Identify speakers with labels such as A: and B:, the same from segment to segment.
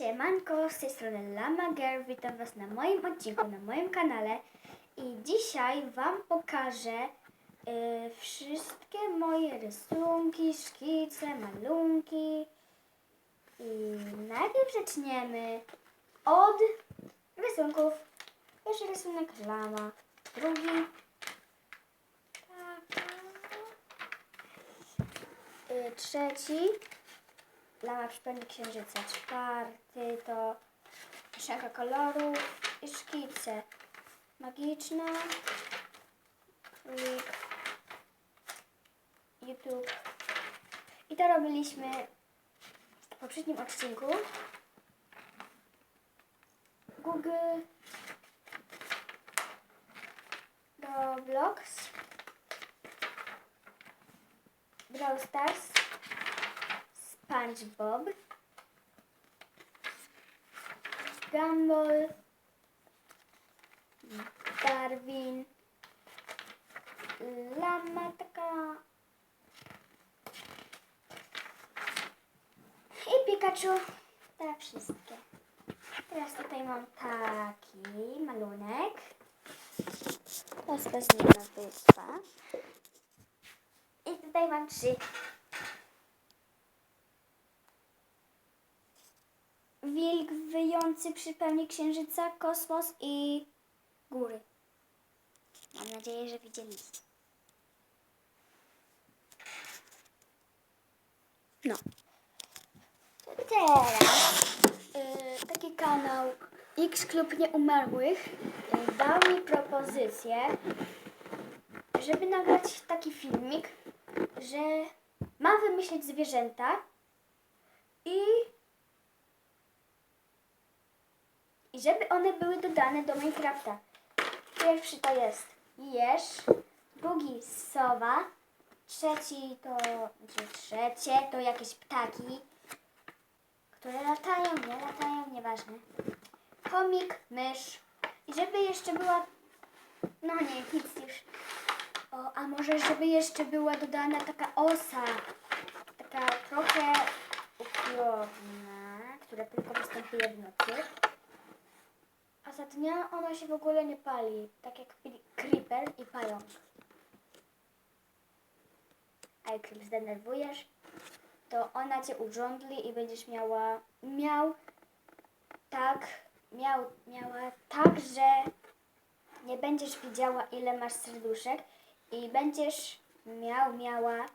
A: Siemanko, z tej strony Lama Girl, witam Was na moim odcinku, na moim kanale. I dzisiaj Wam pokażę y, wszystkie moje rysunki, szkice, malunki. I najpierw zaczniemy od rysunków. Pierwszy rysunek lama, drugi. Taka, y, trzeci Lama przypomni księżyca. Czwarty to mieszanka kolorów i szkice. Magiczna. Klik. YouTube. I to robiliśmy w poprzednim odcinku. Google. Roblox. Brawl Stars. SpongeBob, Gumball, Darwin, Lama taka i Pikachu. Te wszystkie. Teraz tutaj mam taki malunek. To jest bezimienna wyspa. I tutaj mam trzy wyjący przy pełni księżyca, kosmos i góry. Mam nadzieję, że widzieliście. No. To teraz y, taki kanał X Klub Nieumarłych y, dał mi propozycję, żeby nagrać taki filmik, że mam wymyślić zwierzęta i i żeby one były dodane do Minecrafta. Pierwszy to jest jeż, drugi sowa, trzeci to, znaczy trzecie to jakieś ptaki, które latają, nie latają, nieważne. Chomik, mysz i żeby jeszcze była, no nie, nic już. O, a może żeby jeszcze była dodana taka osa, taka trochę ukrowna, która tylko występuje w nocy. A za dnia ona się w ogóle nie pali, tak jak creeper i pająk. A jak się zdenerwujesz, to ona cię urządli i będziesz miała, miał tak, miał, miała tak, że nie będziesz widziała ile masz serduszek i będziesz miał, miała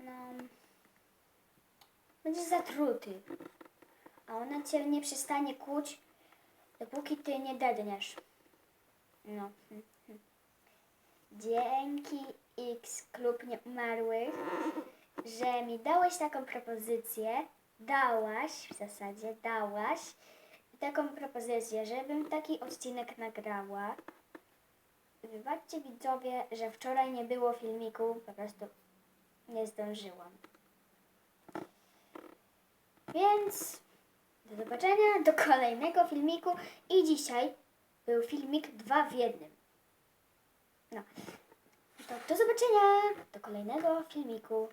A: no, będziesz zatruty a ona cię nie przestanie kłuć, dopóki ty nie dedniesz. No. Dzięki X Klub Nieumarłych, że mi dałeś taką propozycję, dałaś, w zasadzie dałaś taką propozycję, żebym taki odcinek nagrała. Wybaczcie widzowie, że wczoraj nie było filmiku, po prostu nie zdążyłam. Więc do zobaczenia, do kolejnego filmiku. I dzisiaj był filmik dwa w jednym. No. To do zobaczenia, do kolejnego filmiku.